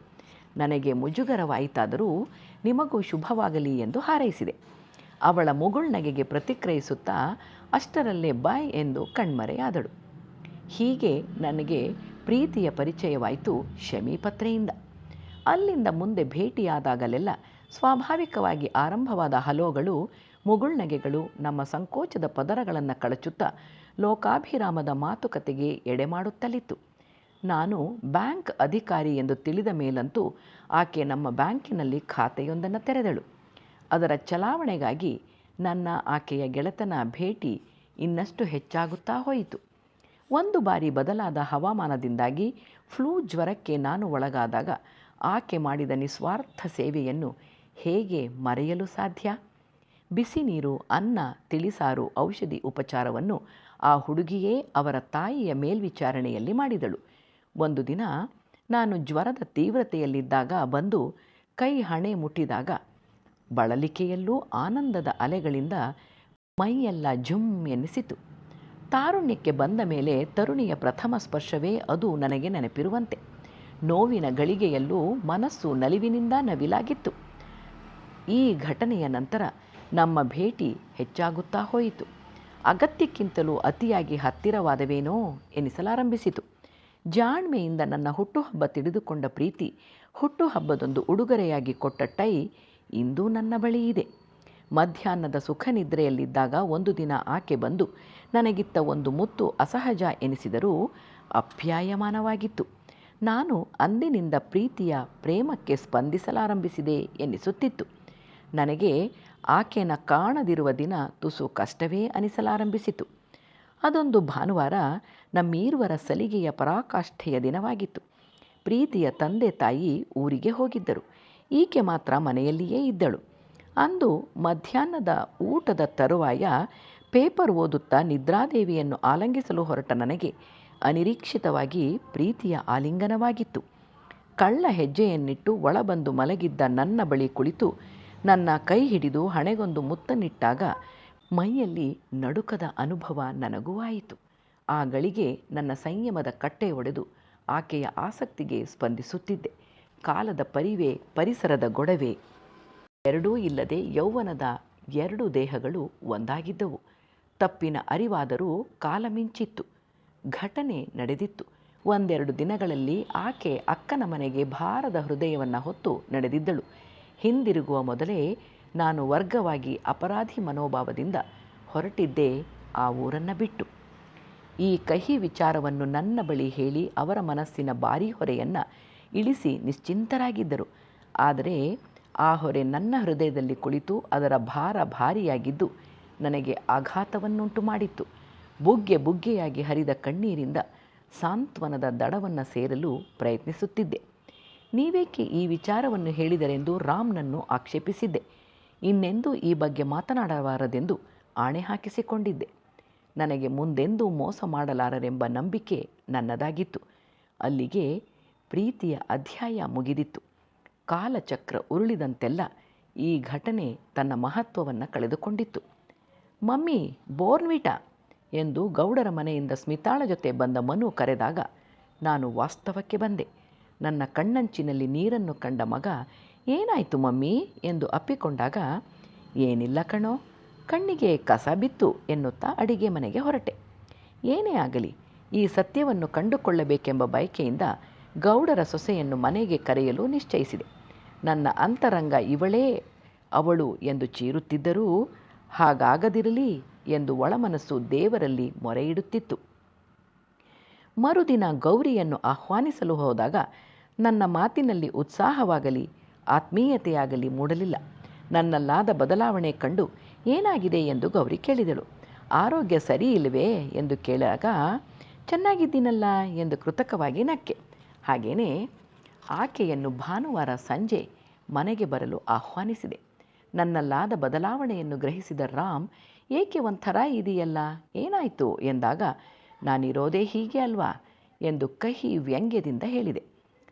A: ನನಗೆ ಮುಜುಗರವಾಯಿತಾದರೂ ನಿಮಗೂ ಶುಭವಾಗಲಿ ಎಂದು ಹಾರೈಸಿದೆ. ಅವಳ ಮುಗುಳ್ನಗೆಗೆ ಪ್ರತಿಕ್ರಿಯಿಸುತ್ತಾ ಅಷ್ಟರಲ್ಲೇ ಬಾಯ್ ಎಂದು ಕಣ್ಮರೆಯಾದಳು. ಹೀಗೆ ನನಗೆ ಪ್ರೀತಿಯ ಪರಿಚಯವಾಯಿತು ಶಮೀಪತ್ರೆಯಿಂದ. ಅಲ್ಲಿಂದ ಮುಂದೆ ಭೇಟಿಯಾದಾಗಲೆಲ್ಲ ಸ್ವಾಭಾವಿಕವಾಗಿ ಆರಂಭವಾದ ಹಲೋಗಳು ಮುಗುಳ್ನಗೆಗಳು ನಮ್ಮ ಸಂಕೋಚದ ಪದರಗಳನ್ನು ಕಳಚುತ್ತಾ ಲೋಕಾಭಿರಾಮದ ಮಾತುಕತೆಗೆ ಎಡೆಮಾಡುತ್ತಲಿತ್ತು. ನಾನು ಬ್ಯಾಂಕ್ ಅಧಿಕಾರಿ ಎಂದು ತಿಳಿದ ಮೇಲಂತೂ ಆಕೆ ನಮ್ಮ ಬ್ಯಾಂಕಿನಲ್ಲಿ ಖಾತೆಯೊಂದನ್ನು ತೆರೆದಳು. ಅದರ ಚಲಾವಣೆಗಾಗಿ ನನ್ನ ಆಕೆಯ ಗೆಳೆತನ ಭೇಟಿ ಇನ್ನಷ್ಟು ಹೆಚ್ಚಾಗುತ್ತಾ ಹೋಯಿತು. ಒಂದು ಬಾರಿ ಬದಲಾದ ಹವಾಮಾನದಿಂದಾಗಿ ಫ್ಲೂ ಜ್ವರಕ್ಕೆ ನಾನು ಒಳಗಾದಾಗ ಆಕೆ ಮಾಡಿದ ನಿಸ್ವಾರ್ಥ ಸೇವೆಯನ್ನು ಹೇಗೆ ಮರೆಯಲು ಸಾಧ್ಯ? ಬಿಸಿ ನೀರು, ಅನ್ನ, ತಿಳಿಸಾರು, ಔಷಧಿ ಉಪಚಾರವನ್ನು ಆ ಹುಡುಗಿಯೇ ಅವರ ತಾಯಿಯ ಮೇಲ್ವಿಚಾರಣೆಯಲ್ಲಿ ಮಾಡಿದಳು. ಒಂದು ದಿನ ನಾನು ಜ್ವರದ ತೀವ್ರತೆಯಲ್ಲಿದ್ದಾಗ ಬಂದು ಕೈ ಹಣೆ ಮುಟ್ಟಿದಾಗ ಬಳಲಿಕೆಯಲ್ಲೂ ಆನಂದದ ಅಲೆಗಳಿಂದ ಮೈಯೆಲ್ಲ ಝುಮ್ ಎನ್ನಿಸಿತು ತಾರುಣ್ಯಕ್ಕೆ ಬಂದ ಮೇಲೆ ತರುಣಿಯ ಪ್ರಥಮ ಸ್ಪರ್ಶವೇ ಅದು ನನಗೆ ನೆನಪಿರುವಂತೆ. ನೋವಿನ ಗಳಿಗೆಯಲ್ಲೂ ಮನಸ್ಸು ನಲಿವಿನಿಂದ ನವಿಲಾಗಿತ್ತು. ಈ ಘಟನೆಯ ನಂತರ ನಮ್ಮ ಭೇಟಿ ಹೆಚ್ಚಾಗುತ್ತಾ ಹೋಯಿತು. ಅಗತ್ಯಕ್ಕಿಂತಲೂ ಅತಿಯಾಗಿ ಹತ್ತಿರವಾದವೇನೋ ಎನಿಸಲಾರಂಭಿಸಿತು. ಜಾಣ್ಮೆಯಿಂದ ನನ್ನ ಹುಟ್ಟುಹಬ್ಬ ತಿಳಿದುಕೊಂಡ ಪ್ರೀತಿ ಹುಟ್ಟುಹಬ್ಬದೊಂದು ಉಡುಗೊರೆಯಾಗಿ ಕೊಟ್ಟ ಟೈ ಇಂದೂ ನನ್ನ ಬಳಿ ಇದೆ. ಮಧ್ಯಾಹ್ನದ ಸುಖ ನಿದ್ರೆಯಲ್ಲಿದ್ದಾಗ ಒಂದು ದಿನ ಆಕೆ ಬಂದು ನನಗಿತ್ತ ಒಂದು ಮುತ್ತು ಅಸಹಜ ಎನಿಸಿದರೂ ಅಪ್ಯಾಯಮಾನವಾಗಿತ್ತು. ನಾನು ಅಂದಿನಿಂದ ಪ್ರೀತಿಯ ಪ್ರೇಮಕ್ಕೆ ಸ್ಪಂದಿಸಲಾರಂಭಿಸಿದೆ ಎನಿಸುತ್ತಿತ್ತು. ನನಗೆ ಆಕೆನ ಕಾಣದಿರುವ ದಿನ ತುಸು ಕಷ್ಟವೇ ಅನಿಸಲಾರಂಭಿಸಿತು. ಅದೊಂದು ಭಾನುವಾರ ನಮ್ಮೀರ್ವರ ಸಲಿಗೆಯ ಪರಾಕಾಷ್ಠೆಯ ದಿನವಾಗಿತ್ತು. ಪ್ರೀತಿಯ ತಂದೆ ತಾಯಿ ಊರಿಗೆ ಹೋಗಿದ್ದರು. ಈಕೆ ಮಾತ್ರ ಮನೆಯಲ್ಲಿಯೇ ಇದ್ದಳು. ಅಂದು ಮಧ್ಯಾಹ್ನದ ಊಟದ ತರುವಾಯ ಪೇಪರ್ ಓದುತ್ತಾ ನಿದ್ರಾದೇವಿಯನ್ನು ಆಲಂಗಿಸಲು ಹೊರಟ ನನಗೆ ಅನಿರೀಕ್ಷಿತವಾಗಿ ಪ್ರೀತಿಯ ಆಲಿಂಗನವಾಗಿತ್ತು. ಕಳ್ಳ ಹೆಜ್ಜೆಯನ್ನಿಟ್ಟು ಒಳಬಂದು ಮಲಗಿದ್ದ ನನ್ನ ಬಳಿ ಕುಳಿತು ನನ್ನ ಕೈ ಹಿಡಿದು ಹಣೆಗೊಂದು ಮುತ್ತನಿಟ್ಟಾಗ ಮೈಯಲ್ಲಿ ನಡುಕದ ಅನುಭವ ನನಗೂ ಆಯಿತು ಆ ಗಳಿಗೆ ನನ್ನ ಸಂಯಮದ ಕಟ್ಟೆ ಒಡೆದು ಆಕೆಯ ಆಸಕ್ತಿಗೆ ಸ್ಪಂದಿಸುತ್ತಿದ್ದೆ. ಕಾಲದ ಪರಿವೇ, ಪರಿಸರದ ಗೊಡವೆ ಎರಡೂ ಇಲ್ಲದೆ ಯೌವನದ ಎರಡು ದೇಹಗಳು ಒಂದಾಗಿದ್ದವು. ತಪ್ಪಿನ ಅರಿವಾದರೂ ಕಾಲ ಮಿಂಚಿತ್ತು. ಘಟನೆ ನಡೆದಿತ್ತು. ಒಂದೆರಡು ದಿನಗಳಲ್ಲಿ ಆಕೆ ಅಕ್ಕನ ಮನೆಗೆ ಭಾರದ ಹೃದಯವನ್ನು ಹೊತ್ತು ನಡೆದಿದ್ದಳು. ಹಿಂದಿರುಗುವ ಮೊದಲೇ ನಾನು ವರ್ಗವಾಗಿ ಅಪರಾಧಿ ಮನೋಭಾವದಿಂದ ಹೊರಟಿದ್ದೆ ಆ ಊರನ್ನು ಬಿಟ್ಟು. ಈ ಕಹಿ ವಿಚಾರವನ್ನು ನನ್ನ ಬಳಿ ಹೇಳಿ ಅವರ ಮನಸ್ಸಿನ ಭಾರೀ ಹೊರೆಯನ್ನು ಇಳಿಸಿ ನಿಶ್ಚಿಂತರಾಗಿದ್ದರು. ಆದರೆ ಆ ಹೊರೆ ನನ್ನ ಹೃದಯದಲ್ಲಿ ಕುಳಿತು ಅದರ ಭಾರ ಭಾರಿಯಾಗಿದ್ದು ನನಗೆ ಆಘಾತವನ್ನುಂಟು ಮಾಡಿತ್ತು. ಬುಗ್ಗೆ ಬುಗ್ಗೆಯಾಗಿ ಹರಿದ ಕಣ್ಣೀರಿಂದ ಸಾಂತ್ವನದ ದಡವನ್ನು ಸೇರಲು ಪ್ರಯತ್ನಿಸುತ್ತಿದ್ದೆ. ನೀವೇಕೆ ಈ ವಿಚಾರವನ್ನು ಹೇಳಿದರೆಂದು ರಾಮ್ನನ್ನು ಆಕ್ಷೇಪಿಸಿದ್ದೆ. ಇನ್ನೆಂದೂ ಈ ಬಗ್ಗೆ ಮಾತನಾಡಬಾರದೆಂದು ಆಣೆ ಹಾಕಿಸಿಕೊಂಡಿದ್ದೆ. ನನಗೆ ಮುಂದೆಂದೂ ಮೋಸ ಮಾಡಲಾರರೆಂಬ ನಂಬಿಕೆ ನನ್ನದಾಗಿತ್ತು. ಅಲ್ಲಿಗೆ ಪ್ರೀತಿಯ ಅಧ್ಯಾಯ ಮುಗಿದಿತ್ತು. ಕಾಲಚಕ್ರ ಉರುಳಿದಂತೆಲ್ಲ ಈ ಘಟನೆ ತನ್ನ ಮಹತ್ವವನ್ನು ಕಳೆದುಕೊಂಡಿತ್ತು. ಮಮ್ಮಿ ಬೋರ್ನ್ವಿಟಾ ಎಂದು ಗೌಡರ ಮನೆಯಿಂದ ಸ್ಮಿತಾಳ ಜೊತೆ ಬಂದ ಮನು ಕರೆದಾಗ ನಾನು ವಾಸ್ತವಕ್ಕೆ ಬಂದೆ. ನನ್ನ ಕಣ್ಣಂಚಿನಲ್ಲಿ ನೀರನ್ನು ಕಂಡ ಮಗ, ಏನಾಯಿತು ಮಮ್ಮಿ? ಎಂದು ಅಪ್ಪಿಕೊಂಡಾಗ, ಏನಿಲ್ಲ ಕಣೋ, ಕಣ್ಣಿಗೆ ಕಸ ಬಿತ್ತು ಎನ್ನುತ್ತಾ ಅಡಿಗೆ ಮನೆಗೆ ಹೊರಟೆ. ಏನೇ ಆಗಲಿ, ಈ ಸತ್ಯವನ್ನು ಕಂಡುಕೊಳ್ಳಬೇಕೆಂಬ ಬಯಕೆಯಿಂದ ಗೌಡರ ಸೊಸೆಯನ್ನು ಮನೆಗೆ ಕರೆಯಲು ನಿಶ್ಚಯಿಸಿದೆ. ನನ್ನ ಅಂತರಂಗ ಇವಳೇ ಅವಳು ಎಂದು ಚೀರುತ್ತಿದ್ದರೂ ಹಾಗಾಗದಿರಲಿ ಎಂದು ಒಳಮನಸ್ಸು ದೇವರಲ್ಲಿ ಮೊರೆಯಿಡುತ್ತಿತ್ತು. ಮರುದಿನ ಗೌರಿಯನ್ನು ಆಹ್ವಾನಿಸಲು ಹೋದಾಗ ನನ್ನ ಮಾತಿನಲ್ಲಿ ಉತ್ಸಾಹವಾಗಲಿ, ಆತ್ಮೀಯತೆಯಾಗಲಿ ಮೂಡಲಿಲ್ಲ. ನನ್ನಲ್ಲಾದ ಬದಲಾವಣೆ ಕಂಡು ಏನಾಗಿದೆ ಎಂದು ಗೌರಿ ಕೇಳಿದಳು. ಆರೋಗ್ಯ ಸರಿ ಇಲ್ಲವೇ ಎಂದು ಕೇಳಾಗ ಚೆನ್ನಾಗಿದ್ದೀನಲ್ಲ ಎಂದು ಕೃತಕವಾಗಿ ನಕ್ಕೆ. ಹಾಗೆಯೇ ಆಕೆಯನ್ನು ಭಾನುವಾರ ಸಂಜೆ ಮನೆಗೆ ಬರಲು ಆಹ್ವಾನಿಸಿದೆ. ನನ್ನಲ್ಲಾದ ಬದಲಾವಣೆಯನ್ನು ಗ್ರಹಿಸಿದ ರಾಮ್, ಏಕೆ ಒಂಥರ ಇದೆಯಲ್ಲ, ಏನಾಯಿತು ಎಂದಾಗ ನಾನಿರೋದೇ ಹೀಗೆ ಅಲ್ವಾ? ಎಂದು ಕಹಿ ವ್ಯಂಗ್ಯದಿಂದ ಹೇಳಿದೆ.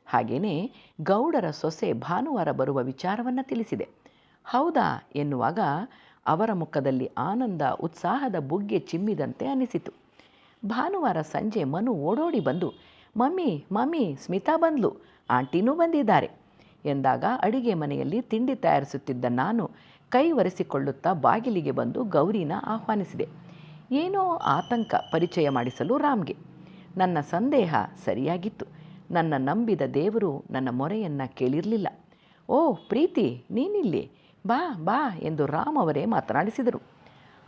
A: ಹಾಗೆಯೇ ಗೌಡರ ಸೊಸೆ ಭಾನುವಾರ ಬರುವ ವಿಚಾರವನ್ನು ತಿಳಿಸಿದೆ. ಹೌದಾ ಎನ್ನುವಾಗ ಅವರ ಮುಖದಲ್ಲಿ ಆನಂದ, ಉತ್ಸಾಹದ ಬುಗ್ಗೆ ಚಿಮ್ಮಿದಂತೆ ಅನಿಸಿತು. ಭಾನುವಾರ ಸಂಜೆ ಮನು ಓಡೋಡಿ ಬಂದು, ಮಮ್ಮಿ ಮಮ್ಮಿ, ಸ್ಮಿತಾ ಬಂದ್ಲು, ಆಂಟಿನೂ ಬಂದಿದ್ದಾರೆ ಎಂದಾಗ ಅಡಿಗೆ ಮನೆಯಲ್ಲಿ ತಿಂಡಿ ತಯಾರಿಸುತ್ತಿದ್ದ ನಾನು ಕೈ ಒರೆಸಿಕೊಳ್ಳುತ್ತಾ ಬಾಗಿಲಿಗೆ ಬಂದು ಗೌರಿನ ಆಹ್ವಾನಿಸಿದೆ. ಏನೋ ಆತಂಕ ಪರಿಚಯ ಮಾಡಿಸಲು ರಾಮ್ಗೆ. ನನ್ನ ಸಂದೇಹ ಸರಿಯಾಗಿತ್ತು. ನನ್ನ ನಂಬಿದ ದೇವರು ನನ್ನ ಮೊರೆಯನ್ನು ಕೇಳಿರಲಿಲ್ಲ. ಓ, ಪ್ರೀತಿ, ನೀನಿಲ್ಲಿ? ಬಾ ಬಾ ಎಂದು ರಾಮ್ ಅವರೇ ಮಾತನಾಡಿಸಿದರು.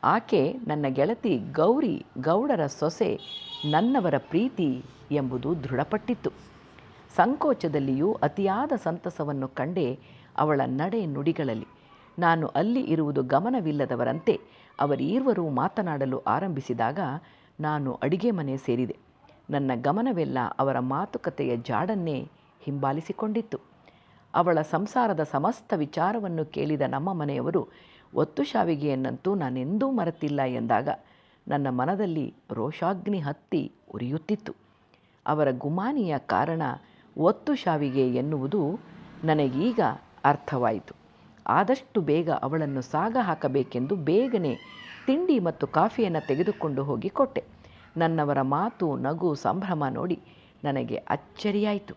A: ಆಕೆ ನನ್ನ ಗೆಳತಿ ಗೌರಿ, ಗೌಡರ ಸೊಸೆ, ನನ್ನವರ ಪ್ರೀತಿ ಎಂಬುದು ದೃಢಪಟ್ಟಿತ್ತು. ಸಂಕೋಚದಲ್ಲಿಯೂ ಅತಿಯಾದ ಸಂತಸವನ್ನು ಕಂಡೆ ಅವಳ ನಡೆ ನುಡಿಗಳಲ್ಲಿ. ನಾನು ಅಲ್ಲಿ ಇರುವುದು ಗಮನವಿಲ್ಲದವರಂತೆ. ಅವರೀರ್ವರೂ ಮಾತನಾಡಲು ಆರಂಭಿಸಿದಾಗ ನಾನು ಅಡಿಗೆ ಮನೆ ಸೇರಿದೆ. ನನ್ನ ಗಮನವೆಲ್ಲ ಅವರ ಮಾತುಕತೆಯ ಜಾಡನ್ನೇ ಹಿಂಬಾಲಿಸಿಕೊಂಡಿತ್ತು. ಅವಳ ಸಂಸಾರದ ಸಮಸ್ತ ವಿಚಾರವನ್ನು ಕೇಳಿದ ನಮ್ಮ ಮನೆಯವರು, ಒತ್ತು ಶಾವಿಗೆಯನ್ನಂತೂ ನಾನೆಂದೂ ಮರೆತಿಲ್ಲ ಎಂದಾಗ ನನ್ನ ಮನದಲ್ಲಿ ರೋಷಾಗ್ನಿ ಹತ್ತಿ ಉರಿಯುತ್ತಿತ್ತು. ಅವರ ಗುಮಾನಿಯ ಕಾರಣ, ಒತ್ತು ಶಾವಿಗೆ ಎನ್ನುವುದು ನನಗೀಗ ಅರ್ಥವಾಯಿತು. ಆದಷ್ಟು ಬೇಗ ಅವಳನ್ನು ಸಾಗ ಹಾಕಬೇಕೆಂದು ಬೇಗನೆ ತಿಂಡಿ ಮತ್ತು ಕಾಫಿಯನ್ನು ತೆಗೆದುಕೊಂಡು ಹೋಗಿ ಕೊಟ್ಟೆ. ನನ್ನವರ ಮಾತು, ನಗು, ಸಂಭ್ರಮ ನೋಡಿ ನನಗೆ ಅಚ್ಚರಿಯಾಯಿತು.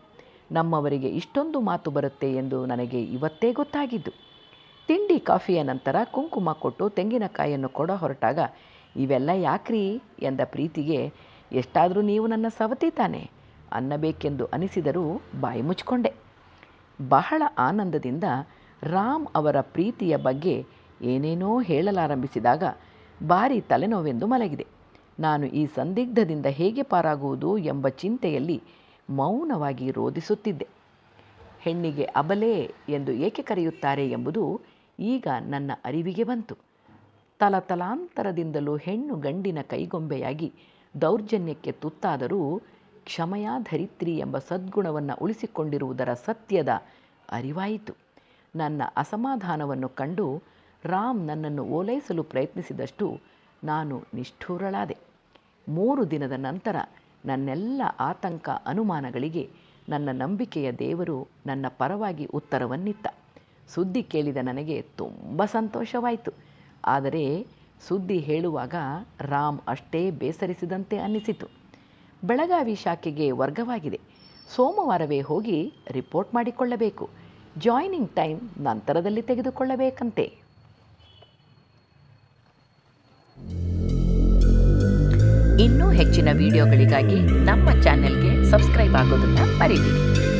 A: ನಮ್ಮವರಿಗೆ ಇಷ್ಟೊಂದು ಮಾತು ಬರುತ್ತೆ ಎಂದು ನನಗೆ ಇವತ್ತೇ ಗೊತ್ತಾಗಿದ್ದು. ತಿಂಡಿ, ಕಾಫಿಯ ನಂತರ ಕುಂಕುಮ ಕೊಟ್ಟು ತೆಂಗಿನಕಾಯಿಯನ್ನು ಕೊಡ ಹೊರಟಾಗ, ಇವೆಲ್ಲ ಯಾಕ್ರಿ? ಎಂದ ಪ್ರೀತಿಗೆ, ಎಷ್ಟಾದರೂ ನೀವು ನನ್ನ ಸವತಿ ತಾನೆ ಅನ್ನಬೇಕೆಂದು ಅನಿಸಿದರೂ ಬಾಯಿ ಮುಚ್ಕೊಂಡೆ ಬಹಳ ಆನಂದದಿಂದ ರಾಮ್ ಅವರ ಪ್ರೀತಿಯ ಬಗ್ಗೆ ಏನೇನೋ ಹೇಳಲಾರಂಭಿಸಿದಾಗ ಭಾರಿ ತಲೆನೋವೆಂದು ಮಲಗಿದೆ. ನಾನು ಈ ಸಂದಿಗ್ಧದಿಂದ ಹೇಗೆ ಪಾರಾಗುವುದು ಎಂಬ ಚಿಂತೆಯಲ್ಲಿ ಮೌನವಾಗಿ ರೋಧಿಸುತ್ತಿದ್ದೆ. ಹೆಣ್ಣಿಗೆ ಅಬಲೆ ಎಂದು ಏಕೆ ಕರೆಯುತ್ತಾರೆ ಎಂಬುದು ಈಗ ನನ್ನ ಅರಿವಿಗೆ ಬಂತು. ತಲತಲಾಂತರದಿಂದಲೂ ಹೆಣ್ಣು ಗಂಡಿನ ಕೈಗೊಂಬೆಯಾಗಿ ದೌರ್ಜನ್ಯಕ್ಕೆ ತುತ್ತಾದರೂ ಕ್ಷಮಯಾಧರಿತ್ರಿ ಎಂಬ ಸದ್ಗುಣವನ್ನು ಉಳಿಸಿಕೊಂಡಿರುವುದರ ಸತ್ಯದ ಅರಿವಾಯಿತು. ನನ್ನ ಅಸಮಾಧಾನವನ್ನು ಕಂಡು ರಾಮ್ ನನ್ನನ್ನು ಓಲೈಸಲು ಪ್ರಯತ್ನಿಸಿದಷ್ಟು ನಾನು ನಿಷ್ಠೂರಳಾದೆ. ಮೂರು ದಿನದ ನಂತರ ನನ್ನೆಲ್ಲ ಆತಂಕ ಅನುಮಾನಗಳಿಗೆ ನನ್ನ ನಂಬಿಕೆಯ ದೇವರು ನನ್ನ ಪರವಾಗಿ ಉತ್ತರವನ್ನಿತ್ತ. ಸುದ್ದಿ ಕೇಳಿದ ನನಗೆ ತುಂಬ ಸಂತೋಷವಾಯಿತು. ಆದರೆ ಸುದ್ದಿ ಹೇಳುವಾಗ ರಾಮ್ ಅಷ್ಟೇ ಬೇಸರಿಸಿದಂತೆ ಅನ್ನಿಸಿತು. ಬೆಳಗಾವಿ ಶಾಖೆಗೆ ವರ್ಗವಾಗಿದೆ. ಸೋಮವಾರವೇ ಹೋಗಿ ರಿಪೋರ್ಟ್ ಮಾಡಿಕೊಳ್ಳಬೇಕು. ಜಾಯ್ನಿಂಗ್ ಟೈಮ್ ನಂತರದಲ್ಲಿ ತೆಗೆದುಕೊಳ್ಳಬೇಕಂತೆ. ಇನ್ನೂ ಹೆಚ್ಚಿನ ವಿಡಿಯೋಗಳಿಗಾಗಿ ನಮ್ಮ ಚಾನೆಲ್ಗೆ ಸಬ್ಸ್ಕ್ರೈಬ್ ಆಗೋದನ್ನು ಮರಿಬೇಡಿ.